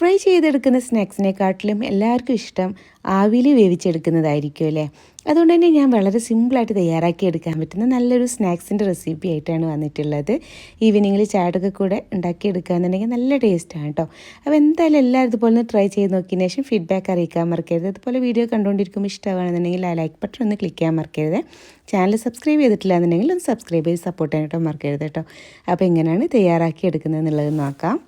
Fry ചെയ്തെടുക്കുന്ന സ്നാക്സിനെക്കാട്ടിലും എല്ലാവർക്കും ഇഷ്ടം ആവിയിൽ വേവിച്ചെടുക്കുന്നതായിരിക്കും അല്ലേ? അതുകൊണ്ട് തന്നെ ഞാൻ വളരെ സിമ്പിളായിട്ട് തയ്യാറാക്കി എടുക്കാൻ പറ്റുന്ന നല്ലൊരു സ്നാക്സിന്റെ റെസിപ്പി ആയിട്ടാണ് വന്നിട്ടുള്ളത്. ഈവനിങ്ങിൽ ചാടൊക്കെ കൂടെ ഉണ്ടാക്കിയെടുക്കുകയെന്നുണ്ടെങ്കിൽ നല്ല ടേസ്റ്റാണ് കേട്ടോ അപ്പോൾ എന്തായാലും എല്ലാവരും ഇതുപോലെ ഒന്ന് ട്രൈ ചെയ്ത് നോക്കിയതിന് ശേഷം ഫീഡ്ബാക്ക് അറിയിക്കാൻ മറക്കരുത്. അതുപോലെ വീഡിയോ കണ്ടുകൊണ്ടിരിക്കുമ്പോൾ ഇഷ്ടമാണെന്നുണ്ടെങ്കിൽ ആ ലൈക്ക് ബട്ടൺ ഒന്ന് ക്ലിക്ക് ചെയ്യാൻ മറക്കരുത്. ചാനൽ സബ്സ്ക്രൈബ് ചെയ്തിട്ടില്ല എന്നുണ്ടെങ്കിൽ ഒന്ന് സബ്സ്ക്രൈബ് ചെയ്ത് സപ്പോർട്ട് ചെയ്യാനായിട്ട് മറക്കരുത് കേട്ടോ അപ്പോൾ എങ്ങനെയാണ് തയ്യാറാക്കി എടുക്കുന്നത് എന്നുള്ളത് നോക്കാം.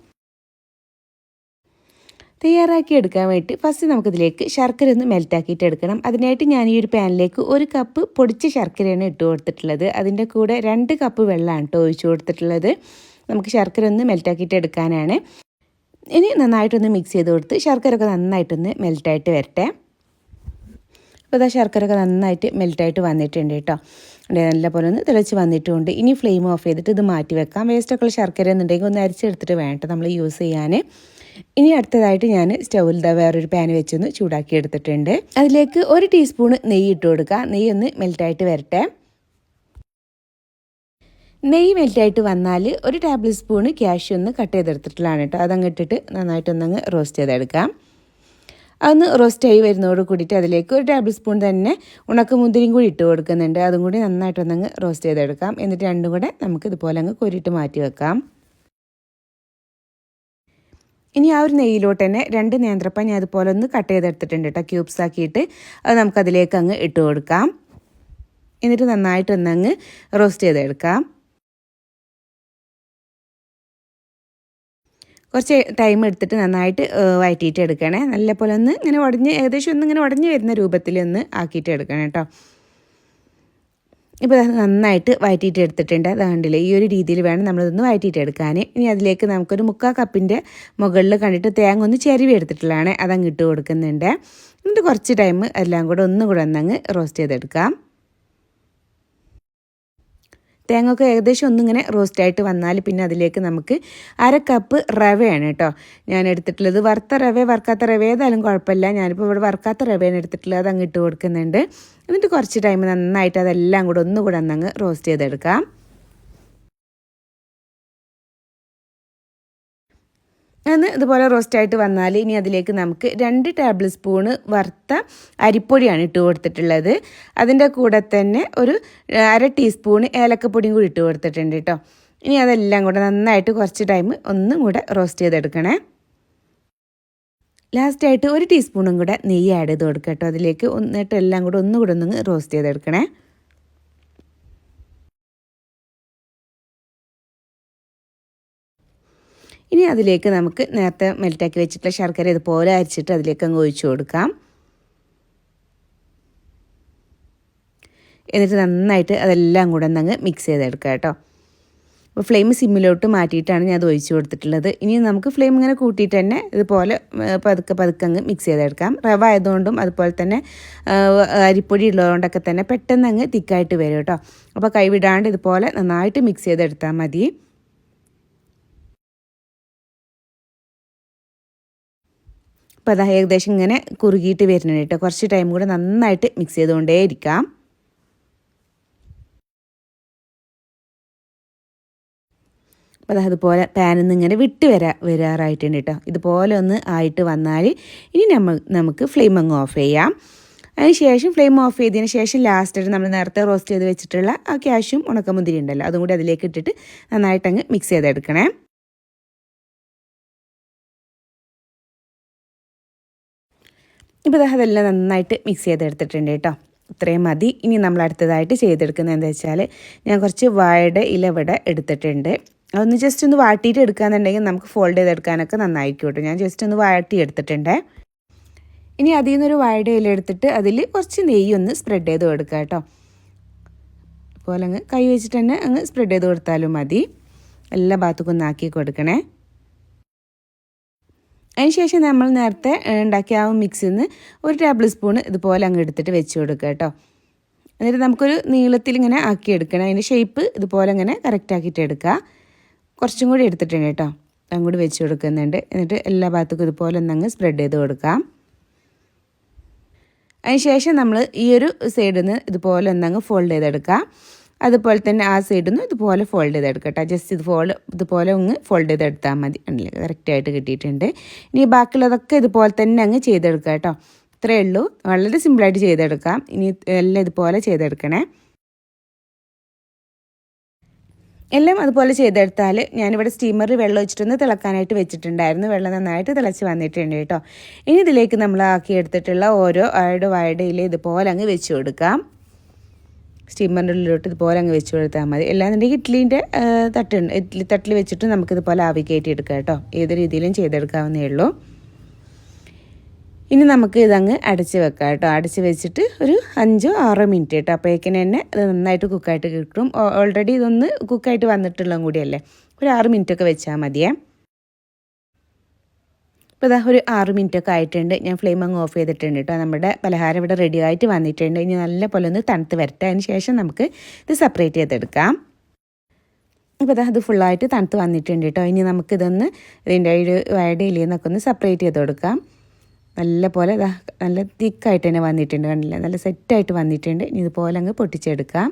തയ്യാറാക്കി എടുക്കാൻ വേണ്ടി ഫസ്റ്റ് നമുക്കിതിലേക്ക് ശർക്കര ഒന്ന് മെൽറ്റാക്കിയിട്ട് എടുക്കണം. അതിനായിട്ട് ഞാൻ ഈ ഒരു പാനിലേക്ക് ഒരു കപ്പ് പൊടിച്ച ശർക്കരയാണ് ഇട്ട് കൊടുത്തിട്ടുള്ളത്. അതിന്റെ കൂടെ രണ്ട് കപ്പ് വെള്ളമാണ് കേട്ടോ ഒഴിച്ചു കൊടുത്തിട്ടുള്ളത്. നമുക്ക് ശർക്കര ഒന്ന് മെൽറ്റാക്കിയിട്ട് എടുക്കാനാണ്. ഇനി നന്നായിട്ടൊന്ന് മിക്സ് ചെയ്ത് കൊടുത്ത് ശർക്കര ഒക്കെ നന്നായിട്ടൊന്ന് മെൽറ്റായിട്ട് വരട്ടെ. അപ്പോൾ ഇതാ ശർക്കര ഒക്കെ നന്നായിട്ട് മെൽറ്റായിട്ട് വന്നിട്ടുണ്ട് കേട്ടോ നല്ല പോലെ ഒന്ന് തിളച്ച് വന്നിട്ടുണ്ട്. ഇനി ഫ്ലെയിം ഓഫ് ചെയ്തിട്ട് ഇത് മാറ്റി വെക്കാം. വേസ്റ്റൊക്കെ ശർക്കര എന്നുണ്ടെങ്കിൽ ഒന്ന് അരിച്ചെടുത്തിട്ട് വേണ്ട നമ്മൾ യൂസ് ചെയ്യാൻ ഇനി അടുത്തതായിട്ട് ഞാൻ സ്റ്റൗവിൽ ദ വേറൊരു പാൻ വെച്ചൊന്ന് ചൂടാക്കി എടുത്തിട്ടുണ്ട് അതിലേക്ക് ഒരു ടീസ്പൂൺ നെയ്യ് ഇട്ട് കൊടുക്കുക. നെയ്യ് ഒന്ന് മെൽറ്റായിട്ട് വരട്ടെ. നെയ്യ് മെൽറ്റായിട്ട് വന്നാൽ ഒരു ടേബിൾ സ്പൂൺ ക്യാഷ് ഒന്ന് കട്ട് ചെയ്തെടുത്തിട്ടുള്ളതാണ് കേട്ടോ. അതങ്ങ് ഇട്ടിട്ട് നന്നായിട്ടൊന്നങ്ങ് റോസ്റ്റ് ചെയ്തെടുക്കാം. അതൊന്ന് റോസ്റ്റായി വരുന്നതോട് കൂടിയിട്ട് അതിലേക്ക് ഒരു ടേബിൾ സ്പൂൺ തന്നെ ഉണക്കമുന്തിരിയും കൂടി ഇട്ട് കൊടുക്കുന്നുണ്ട്. അതും കൂടി നന്നായിട്ടൊന്നങ്ങ് റോസ്റ്റ് ചെയ്തെടുക്കാം. എന്നിട്ട് രണ്ടും കൂടെ നമുക്ക് ഇതുപോലെ അങ്ങ് കോരിയിട്ട് മാറ്റി വെക്കാം. ഇനി ആ ഒരു നെയ്യിലോട്ട് തന്നെ രണ്ട് നേന്ത്രപ്പ ഞാൻ അതുപോലെ ഒന്ന് കട്ട് ചെയ്തെടുത്തിട്ടുണ്ട് കേട്ടോ. ക്യൂബ്സ് ആക്കിയിട്ട് അത് നമുക്കതിലേക്ക് അങ്ങ് ഇട്ട് കൊടുക്കാം. എന്നിട്ട് നന്നായിട്ട് ഒന്നങ്ങ് റോസ്റ്റ് ചെയ്തെടുക്കാം. കുറച്ച് ടൈം എടുത്തിട്ട് നന്നായിട്ട് വഴറ്റിയിട്ട് എടുക്കണേ. നല്ലപോലെ ഒന്ന് ഇങ്ങനെ ഉടഞ്ഞ് ഏകദേശം ഒന്ന് ഇങ്ങനെ ഉടഞ്ഞ് വരുന്ന രൂപത്തിൽ ഒന്ന് ആക്കിയിട്ട് എടുക്കണം കേട്ടോ. ഇപ്പോൾ അത് നന്നായിട്ട് വഴറ്റിയിട്ട് എടുത്തിട്ടുണ്ട് അത് കണ്ടില്ലേ ഈ ഒരു രീതിയിൽ വേണം നമ്മളിതൊന്ന് വഴറ്റിയിട്ട് എടുക്കാൻ ഇനി അതിലേക്ക് നമുക്കൊരു മുക്കാൽ കപ്പിന്റെ മുകളിൽ കണ്ടിട്ട് തേങ്ങ ഒന്ന് ചെരുവി എടുത്തിട്ടുള്ളതാണ്. അതങ്ങ് ഇട്ട് കൊടുക്കുന്നുണ്ട്. എന്നിട്ട് കുറച്ച് ടൈം എല്ലാം കൂടെ ഒന്നും കൂടെ ഒന്നങ്ങ് റോസ്റ്റ് ചെയ്തെടുക്കാം. തേങ്ങയൊക്കെ ഏകദേശം ഒന്നിങ്ങനെ റോസ്റ്റായിട്ട് വന്നാൽ പിന്നെ അതിലേക്ക് നമുക്ക് അര കപ്പ് റവയാണ് കേട്ടോ. ഞാൻ എടുത്തിട്ടുള്ളത് വറുത്ത റവ വറുക്കാത്ത റവ ഏതായാലും കുഴപ്പമില്ല. ഞാനിപ്പോൾ ഇവിടെ വറുക്കാത്ത റവയാണ് എടുത്തിട്ടുള്ളത്. അത് അങ്ങ് ഇട്ട് കൊടുക്കുന്നുണ്ട്. എന്നിട്ട് കുറച്ച് ടൈം നന്നായിട്ട് അതെല്ലാം കൂടെ ഒന്നുകൂടെ അന്നങ്ങ് റോസ്റ്റ് ചെയ്തെടുക്കാം. എന്ന് ഇതുപോലെ റോസ്റ്റായിട്ട് വന്നാൽ ഇനി അതിലേക്ക് നമുക്ക് രണ്ട് ടേബിൾ സ്പൂണ് വറുത്ത അരിപ്പൊടിയാണ് ഇട്ട് കൊടുത്തിട്ടുള്ളത്. അതിന്റെ കൂടെ തന്നെ ഒരു അര ടീസ്പൂണ് ഏലക്കപ്പൊടിയും കൂടി ഇട്ട് കൊടുത്തിട്ടുണ്ട് കേട്ടോ ഇനി അതെല്ലാം കൂടെ നന്നായിട്ട് കുറച്ച് ടൈം ഒന്നും കൂടെ റോസ്റ്റ് ചെയ്തെടുക്കണേ. ലാസ്റ്റായിട്ട് ഒരു ടീസ്പൂണും കൂടെ നെയ്യ് ആഡ് ചെയ്ത് കൊടുക്കുക കേട്ടോ അതിലേക്ക് ഒന്നിട്ട് എല്ലാം കൂടെ ഒന്നുകൂടെ ഒന്ന് റോസ്റ്റ് ചെയ്തെടുക്കണേ. ഇനി അതിലേക്ക് നമുക്ക് നേരത്തെ മെൽറ്റാക്കി വെച്ചിട്ടുള്ള ശർക്കര ഇതുപോലെ അരിച്ചിട്ട് അതിലേക്ക് അങ്ങ് ഒഴിച്ചു കൊടുക്കാം. എന്നിട്ട് നന്നായിട്ട് അതെല്ലാം കൂടെ ഒന്നങ്ങ് മിക്സ് ചെയ്തെടുക്കുക കേട്ടോ. അപ്പോൾ ഫ്ലെയിം സിമ്മിലോട്ട് മാറ്റിയിട്ടാണ് ഞാൻ അത് ഒഴിച്ചു കൊടുത്തിട്ടുള്ളത്. ഇനി നമുക്ക് ഫ്ലെയിം ഇങ്ങനെ കൂട്ടിയിട്ട് തന്നെ ഇതുപോലെ പതുക്കെ പതുക്കെ അങ്ങ് മിക്സ് ചെയ്തെടുക്കാം. റവ ആയതുകൊണ്ടും അതുപോലെ തന്നെ അരിപ്പൊടി ഉള്ളതുകൊണ്ടൊക്കെ തന്നെ പെട്ടെന്ന് അങ്ങ് തിക്കായിട്ട് വരും കേട്ടോ. അപ്പോൾ കൈവിടാണ്ട് ഇതുപോലെ നന്നായിട്ട് മിക്സ് ചെയ്തെടുത്താൽ മതി. അപ്പോൾ അത് ഏകദേശം ഇങ്ങനെ കുറുകിയിട്ട് വരുന്നുണ്ട് കേട്ടോ. കുറച്ച് ടൈം കൂടെ നന്നായിട്ട് മിക്സ് ചെയ്തുകൊണ്ടേ ഇരിക്കാം. അപ്പോൾ അതുപോലെ പാനിൽ നിന്ന് ഇങ്ങനെ വിട്ട് വരാ വരാറായിട്ടുണ്ട് കേട്ടോ. ഇതുപോലെ ഒന്ന് ആയിട്ട് വന്നാൽ ഇനി നമ്മൾ നമുക്ക് ഫ്ലെയിം അങ്ങ് ഓഫ് ചെയ്യാം. അതിന് ശേഷം ഫ്ലെയിം ഓഫ് ചെയ്തതിന് ശേഷം ലാസ്റ്റായിട്ട് നമ്മൾ നേരത്തെ റോസ്റ്റ് ചെയ്ത് വെച്ചിട്ടുള്ള ആ ക്യാഷും ഉണക്കമുന്തിരി ഉണ്ടല്ലോ. അതും കൂടി അതിലേക്ക് ഇട്ടിട്ട് നന്നായിട്ടങ്ങ് മിക്സ് ചെയ്തെടുക്കണേ. ഇപ്പോൾ അതെല്ലാം നന്നായിട്ട് മിക്സ് ചെയ്തെടുത്തിട്ടുണ്ട് കേട്ടോ. ഇത്രയും മതി. ഇനി നമ്മൾ അടുത്തതായിട്ട് ചെയ്തെടുക്കുന്നത് എന്താ വെച്ചാൽ ഞാൻ കുറച്ച് വാഴയുടെ ഇലവിട എടുത്തിട്ടുണ്ട്. അതൊന്ന് ജസ്റ്റ് ഒന്ന് വാട്ടിയിട്ട് എടുക്കാന്നുണ്ടെങ്കിൽ നമുക്ക് ഫോൾഡ് ചെയ്തെടുക്കാനൊക്കെ നന്നായിരിക്കും കേട്ടോ. ഞാൻ ജസ്റ്റ് ഒന്ന് വാട്ടി എടുത്തിട്ടുണ്ട്. ഇനി അതിൽ നിന്നൊരു വാഴയുടെ ഇല എടുത്തിട്ട് അതിൽ കുറച്ച് നെയ്യ് ഒന്ന് സ്പ്രെഡ് ചെയ്ത് കൊടുക്കുക കേട്ടോ. അതുപോലെ അങ്ങ് കൈ വെച്ചിട്ട് തന്നെ അങ്ങ് സ്പ്രെഡ് ചെയ്ത് കൊടുത്താലും മതി. എല്ലാ ഭാഗത്തേക്കും ഒന്ന് ആക്കി കൊടുക്കണേ. അതിനുശേഷം നമ്മൾ നേരത്തെ ഉണ്ടാക്കിയ ആ മിക്സിൽ നിന്ന് ഒരു ടേബിൾ സ്പൂൺ ഇതുപോലെ അങ്ങ് എടുത്തിട്ട് വെച്ച് കൊടുക്കുക കേട്ടോ. എന്നിട്ട് നമുക്കൊരു നീളത്തിൽ ഇങ്ങനെ ആക്കിയെടുക്കണം അതിന്റെ ഷേപ്പ് ഇതുപോലെ ഇങ്ങനെ കറക്റ്റ് ആക്കിയിട്ട് എടുക്കുക. കുറച്ചും കൂടി എടുത്തിട്ടുണ്ട് കേട്ടോ. കൂടി വെച്ച് കൊടുക്കുന്നുണ്ട്. എന്നിട്ട് എല്ലാ ഭാഗത്തേക്കും ഇതുപോലെ ഒന്നങ്ങ് സ്പ്രെഡ് ചെയ്ത് കൊടുക്കാം. അതിനുശേഷം നമ്മൾ ഈ ഒരു സൈഡിൽ നിന്ന് ഇതുപോലെ ഒന്നങ്ങ് ഫോൾഡ് ചെയ്തെടുക്കുക അതുപോലെ തന്നെ ആ സൈഡിൽ നിന്ന് ഇതുപോലെ ഫോൾഡ് ചെയ്ത് ചെയ്തെടുക്കട്ടെ. ജസ്റ്റ് ഇത് ഫോൾഡ് ഇതുപോലെ ഒന്ന് ഫോൾഡ് ചെയ്തെടുത്താൽ മതി. ഉണ്ടല്ലേ കറക്റ്റായിട്ട് കിട്ടിയിട്ടുണ്ട്. ഇനി ബാക്കിയുള്ളതൊക്കെ ഇതുപോലെ തന്നെ അങ്ങ് ചെയ്തെടുക്കാം കേട്ടോ. ഇത്രയേ ഉള്ളൂ. വളരെ സിമ്പിളായിട്ട് ചെയ്തെടുക്കാം. ഇനി എല്ലാം ഇതുപോലെ ചെയ്തെടുക്കണേ. എല്ലാം അതുപോലെ ചെയ്തെടുത്താൽ ഞാനിവിടെ സ്റ്റീമറിൽ വെള്ളം ഒഴിച്ചിട്ടൊന്ന് തിളക്കാനായിട്ട് വെച്ചിട്ടുണ്ടായിരുന്നു. വെള്ളം നന്നായിട്ട് തിളച്ച് വന്നിട്ടുണ്ട് കേട്ടോ. ഇനി ഇതിലേക്ക് നമ്മൾ ആക്കി എടുത്തിട്ടുള്ള ഓരോ അയുടെ വാഴയിൽ ഇതുപോലെ അങ്ങ് വെച്ച് കൊടുക്കാം. സ്റ്റീമറിന്റെ ഉള്ളിലോട്ട് ഇതുപോലെ അങ്ങ് വെച്ച് കൊടുത്താൽ മതി. അല്ലാന്നുണ്ടെങ്കിൽ ഇഡ്ഡലീന്റെ തട്ടുണ്ട് ഇഡ്ഡലി തട്ടിൽ വെച്ചിട്ട് നമുക്കിതുപോലെ ആവി കയറ്റി എടുക്കാം കേട്ടോ. ഏത് രീതിയിലും ചെയ്തെടുക്കാവുന്നേ ഉള്ളൂ. ഇനി നമുക്ക് ഇതങ്ങ് അടച്ച് വെക്കാം കേട്ടോ. അടച്ച് വെച്ചിട്ട് ഒരു അഞ്ചോ ആറോ മിനിറ്റ് കേട്ടോ. അപ്പോഴേക്കിന് തന്നെ അത് നന്നായിട്ട് കുക്കായിട്ട് കിട്ടും. ഓൾറെഡി ഇതൊന്ന് കുക്കായിട്ട് വന്നിട്ടുള്ളതും കൂടിയല്ലേ? ഒരു ആറ് മിനിറ്റൊക്കെ വെച്ചാൽ മതിയേ. ഇപ്പോൾ ഇതാ ഒരു ആറ് മിനിറ്റ് ഒക്കെ ആയിട്ടുണ്ട്. ഞാൻ ഫ്ലെയിം അങ്ങ് ഓഫ് ചെയ്തിട്ടുണ്ട് കേട്ടോ. നമ്മുടെ പലഹാരം ഇവിടെ റെഡി ആയിട്ട് വന്നിട്ടുണ്ട്. ഇനി നല്ല പോലെ ഒന്ന് തണുത്ത് വരട്ടെ. അതിന് ശേഷം നമുക്ക് ഇത് സെപ്പറേറ്റ് ചെയ്തെടുക്കാം. അപ്പോൾ അത് ഫുള്ളായിട്ട് തണുത്ത് വന്നിട്ടുണ്ട് കേട്ടോ. ഇനി നമുക്കിതൊന്ന് ഇതിന്റെ ഒരു വയഡയിൽ നിന്നൊക്കെ ഒന്ന് സെപ്പറേറ്റ് ചെയ്ത് കൊടുക്കാം. നല്ല പോലെ ഇതാ നല്ല തിക്കായിട്ട് തന്നെ വന്നിട്ടുണ്ട് കണ്ടില്ല? നല്ല സെറ്റായിട്ട് വന്നിട്ടുണ്ട്. ഇനി ഇതുപോലെ അങ്ങ് പൊട്ടിച്ചെടുക്കാം.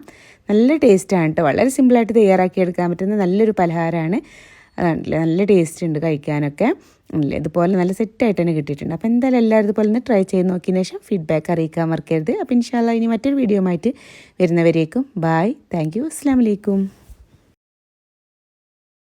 നല്ല ടേസ്റ്റാണ് കേട്ടോ. വളരെ സിമ്പിളായിട്ട് തയ്യാറാക്കി എടുക്കാൻ പറ്റുന്ന നല്ലൊരു പലഹാരമാണ്. അതാണല്ലേ നല്ല ടേസ്റ്റ് ഉണ്ട് കഴിക്കാനൊക്കെ. അല്ലേ ഇതുപോലെ നല്ല സെറ്റായിട്ട് തന്നെ കിട്ടിയിട്ടുണ്ട്. അപ്പോൾ എന്തായാലും എല്ലാവരും ഇതുപോലെ ഒന്ന് ട്രൈ ചെയ്ത് നോക്കിയതിന് ശേഷം ഫീഡ്ബാക്ക് അറിയിക്കാൻ മറക്കരുത്. അപ്പോൾ ഇൻഷാല്ല ഇനി മറ്റൊരു വീഡിയോ ആയിട്ട് വരുന്നവരേക്കും ബായ് താങ്ക് യു അസ്സാം വലൈക്കും